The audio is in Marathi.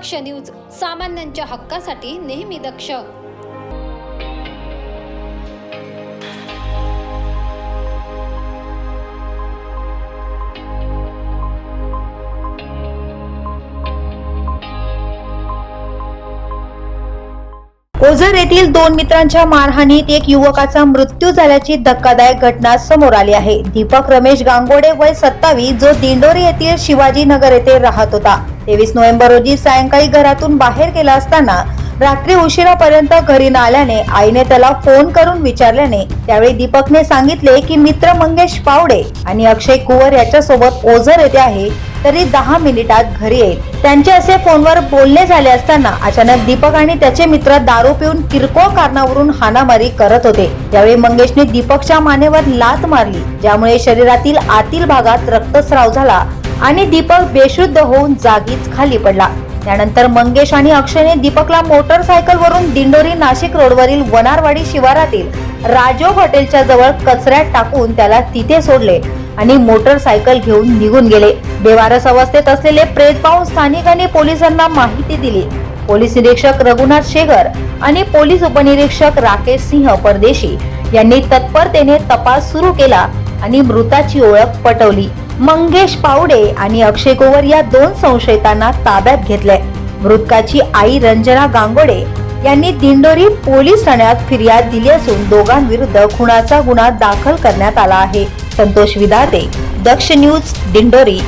दक्ष न्यूज सामान्यांच्या हक्कासाठी नेहमी दक्ष. ओझर येथील दोन मित्रांच्या मारहाणीत एक युवकाचा मृत्यू झाल्याची धक्कादायक घटना समोर आली आहे. दीपक रमेश गांगोडे वय सत्तावीस जो दिंडोरी येथील शिवाजी नगर येथे राहत होता. तेवीस नोव्हेंबर रोजी सायंकाळी घरातून बाहेर गेला असताना रात्री उशिरापर्यंत घरी न आल्याने आईने त्याला फोन करून विचारल्याने त्यावेळी दीपकने सांगितले की मित्र मंगेश पावडे आणि अक्षय कुवर याच्यासोबत ओझर येथे आहे तरी दहा मिनिटात घरी येईल. त्यांचे असे फोनवर बोलणे झाले असताना अचानक दीपक आणि त्याचे मित्र दारू पिऊन किरकोळ कारणावरून हाणामारी करत होते. यावेळी मंगेशने दीपकच्या मानेवर लात मारली ज्यामुळे शरीरातील आतील भागात रक्तस्राव झाला. आणि दीपक बेशुद्ध होऊन जागीच खाली पडला. त्यानंतर मंगेश आणि अक्षयने दीपकला मोटरसायकल वरून दिंडोरी नाशिक रोडवरील वनारवाडी शिवारातील राजोग हॉटेलच्या जवळ कचऱ्यात टाकून त्याला तिथे सोडले आणि मोटरसायकल घेऊन निघून गेले. बेवारस अवस्थेत असलेले प्रेत पाहून स्थानिकांनी पोलिसांना माहिती दिली. पोलीस निरीक्षक रघुनाथ शेगर आणि पोलीस उपनिरीक्षक राकेश सिंह परदेशी यांनी तत्परतेने तपास सुरू केला आणि मृताची ओळख पटवली. मंगेश पावडे आणि अक्षय कोवर या दोन संशयितांना ताब्यात घेतलंय. मृतकाची आई रंजना गांगोडे यांनी दिंडोरी पोलीस ठाण्यात फिर्याद दिली असून दोघांविरुद्ध खुनाचा गुन्हा दाखल करण्यात आला आहे. संतोष विदाते दक्ष न्यूज दिंडोरी.